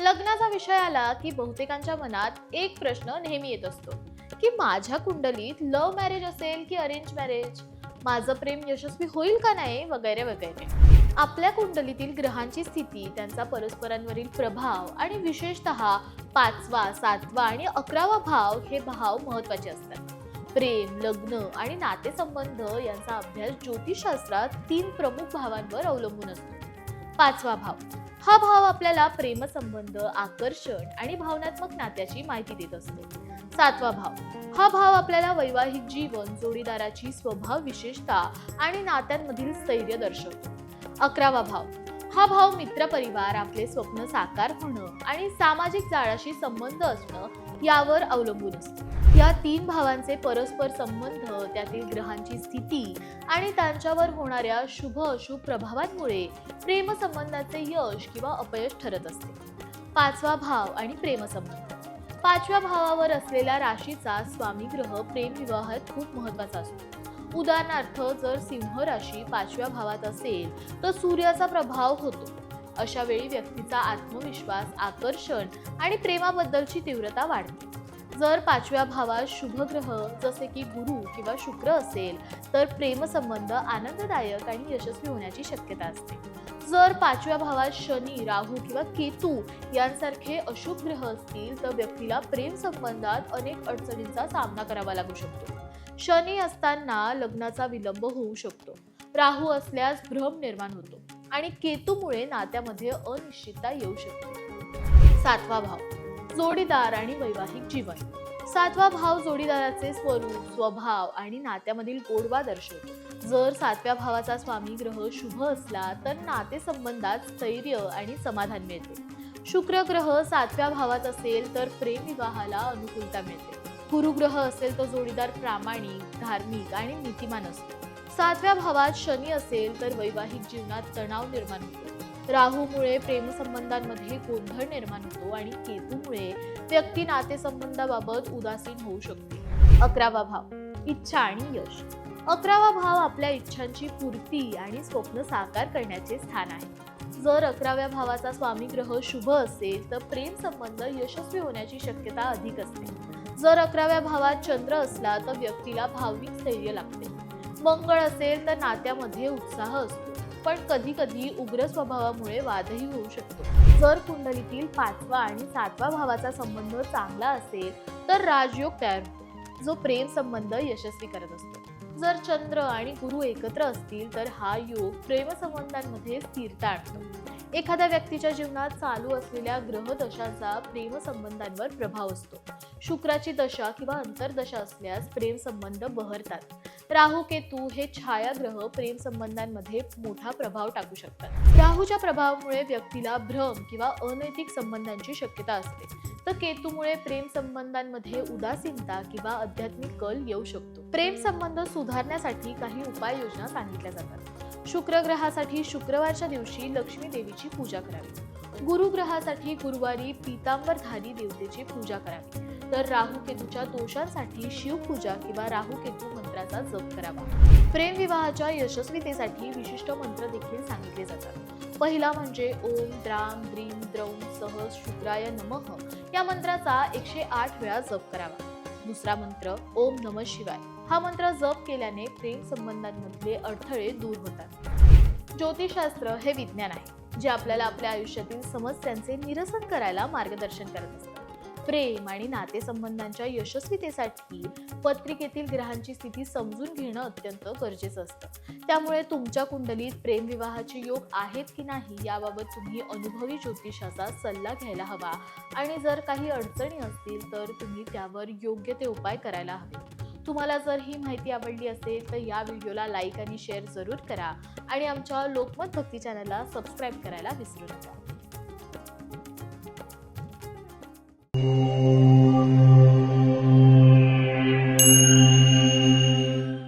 लग्नाचा विषय आला की बहुतेकांच्या मनात एक प्रश्न नेहमी येत असतो की माझ्या कुंडलीत लव्ह मॅरेज असेल की अरेंज मॅरेज माझं प्रेम यशस्वी होईल का नाही? वगैरे वगैरे. आपल्या कुंडलीतील ग्रहांची स्थिती त्यांचा परस्परांवरील प्रभाव आणि विशेषतः पाचवा सातवा आणि अकरावा भाव हे भाव महत्त्वाचे असतात. प्रेम लग्न आणि नातेसंबंध यांचा अभ्यास ज्योतिषशास्त्रात तीन प्रमुख भावांवर अवलंबून असतो. पाचवा भाव. हा भाव आपल्याला प्रेमसंबंध आकर्षण आणि भावनात्मक नात्याची माहिती देत असतो. सातवा भाव. हा भाव आपल्याला वैवाहिक जीवन जोडीदाराची स्वभाव विशेषता आणि नात्यांमधील स्थैर्य दर्शवतो. अकरावा भाव. हा भाव मित्रपरिवार आपले स्वप्न साकार होणं आणि सामाजिक जाळाशी संबंध असणं यावर अवलंबून असतो. या तीन भावांचे परस्पर संबंध त्यातील ग्रहांची स्थिती आणि त्यांच्यावर होणाऱ्या शुभ अशुभ प्रभावांमुळे प्रेमसंबंधाचे यश किंवा अपयश ठरत असते. पाचवा भाव आणि प्रेमसंबंध. पाचव्या भावावर असलेल्या राशीचा स्वामी ग्रह प्रेम विवाहात खूप महत्त्वाचा असतो. उदाहरणार्थ जर सिंह राशी पाचव्या भावात असेल तर सूर्याचा प्रभाव होतो. अशा वेळी व्यक्तीचा आत्मविश्वास आकर्षण आणि प्रेमाबद्दलची तीव्रता वाढते. जर पाचव्या भावात शुभ ग्रह जसे की गुरु किंवा शुक्र असेल तर प्रेमसंबंध आनंददायक आणि यशस्वी होण्याची शक्यता असते. जर पाचव्या भावात शनी राहू किंवा केतू यांसारखे अशुभ ग्रह असतील तर व्यक्तीला प्रेम संबंधात अनेक अडचणींचा सामना करावा लागू शकतो. शनी असताना लग्नाचा विलंब होऊ शकतो. राहू असल्यास भ्रम निर्माण होतो आणि केतूमुळे नात्यामध्ये अनिश्चितता येऊ शकते. सातवा भाव. जोडीदार आणि वैवाहिक जीवन. सातवा भाव जोडीदाराचे स्वरूप स्वभाव आणि नात्यामधील गोडवा दर्शवतो. जर सातव्या भावाचा स्वामी ग्रह शुभ असला तर नातेसंबंधात स्थैर्य आणि समाधान मिळते. शुक्र ग्रह सातव्या भावात असेल तर प्रेम विवाहाला अनुकूलता मिळते. गुरुग्रह असेल तर जोडीदार प्रामाणिक धार्मिक आणि नीतिमान असतो. सातव्या भावात शनी असेल तर वैवाहिक जीवनात तणाव निर्माण होतो. राहूमुळे प्रेमसंबंधांमध्ये गोंधळ निर्माण होतो आणि केतूमुळे व्यक्ती नातेसंबंधाबाबत उदासीन होऊ शकते. अकरावा भाव इच्छा आणि यश. अकरावा भाव आपल्या इच्छांची पूर्ती आणि स्वप्न साकार करण्याचे स्थान आहे. जर अकराव्या भावाचा स्वामी ग्रह शुभ असेल तर प्रेम संबंध यशस्वी होण्याची शक्यता अधिक असते. जर अकराव्या भावात चंद्र असला तर व्यक्तीला भावनिक स्थैर्य लागते. मंगळ असेल तर नात्यामध्ये उत्साह असतो. पण कधी कधी उग्र स्वभावामुळे वादही होऊ शकतो. जर कुंडलीतील पाचवा आणि सातवा भावाचा संबंध चांगला असेल तर राजयोग तयार होतो. जो प्रेम संबंध यशस्वी करत असतो. जर चंद्र आणि गुरु एकत्र असतील तर हा योग प्रेमसंबंधांमध्ये स्थिरता आणतो. एखाद्या व्यक्तीच्या जीवनात चालू असलेल्या ग्रहदशांचा प्रेमसंबंधांवर प्रभाव असतो. शुक्राची दशा किंवा अंतरदशा असल्यास प्रेम संबंध बहरतात. राहू केतू हे छायाग्रह प्रेम संबंधांमध्ये मोठा प्रभाव टाकू शकतात. राहूच्या प्रभावामुळे व्यक्तीला भ्रम किंवा अनैतिक संबंधांची शक्यता असते. तर केतूमुळे प्रेम संबंधांमध्ये उदासीनता किंवा आध्यात्मिक कल येऊ शकतो. प्रेम संबंध सुधारण्यासाठी काही उपाययोजना सांगितल्या जातात. शुक्र ग्रहासाठी शुक्रवारच्या दिवशी लक्ष्मी देवीची पूजा करावी. गुरु ग्रहासाठी गुरुवारी पितांबरधारी देवतेची पूजा करावी. तर राहू केतूच्या दोषांसाठी शिवपूजा किंवा राहू केतू मंत्राचा जप करावा. प्रेम विवाहाच्या यशस्वीतेसाठी विशिष्ट मंत्र देखील सांगितले जातात. पहिला म्हणजे ओम द्राम द्रीम द्रौम सह शुक्राय नमः. या मंत्राचा एकशे आठ वेळा जप करावा. दुसरा मंत्र ओम नम शिवाय. हा मंत्र जप केल्याने प्रेम संबंधांमधले अडथळे दूर होतात. ज्योतिषशास्त्र हे विज्ञान आहे जे आपल्याला आपल्या आयुष्यातील समस्यांचे निरसन करायला मार्गदर्शन करत असतात प्रेम आणि नातेसंबंधांच्या यशस्वीतेसाठी पत्रिकेतील ग्रहांची स्थिती समजून घेणं अत्यंत गरजेचं असतं. त्यामुळे तुमच्या कुंडलीत प्रेमविवाहाचे योग आहेत की नाही याबाबत तुम्ही अनुभवी ज्योतिषाचा सल्ला घ्यायला हवा. आणि जर काही अडचणी असतील तर तुम्ही त्यावर योग्य ते उपाय करायला हवे. तुम्हाला जर ही माहिती आवडली असेल तर या व्हिडिओला लाईक आणि शेअर जरूर करा. आणि आमच्या लोकमत भक्ती चॅनलला सबस्क्राईब करायला विसरू नका.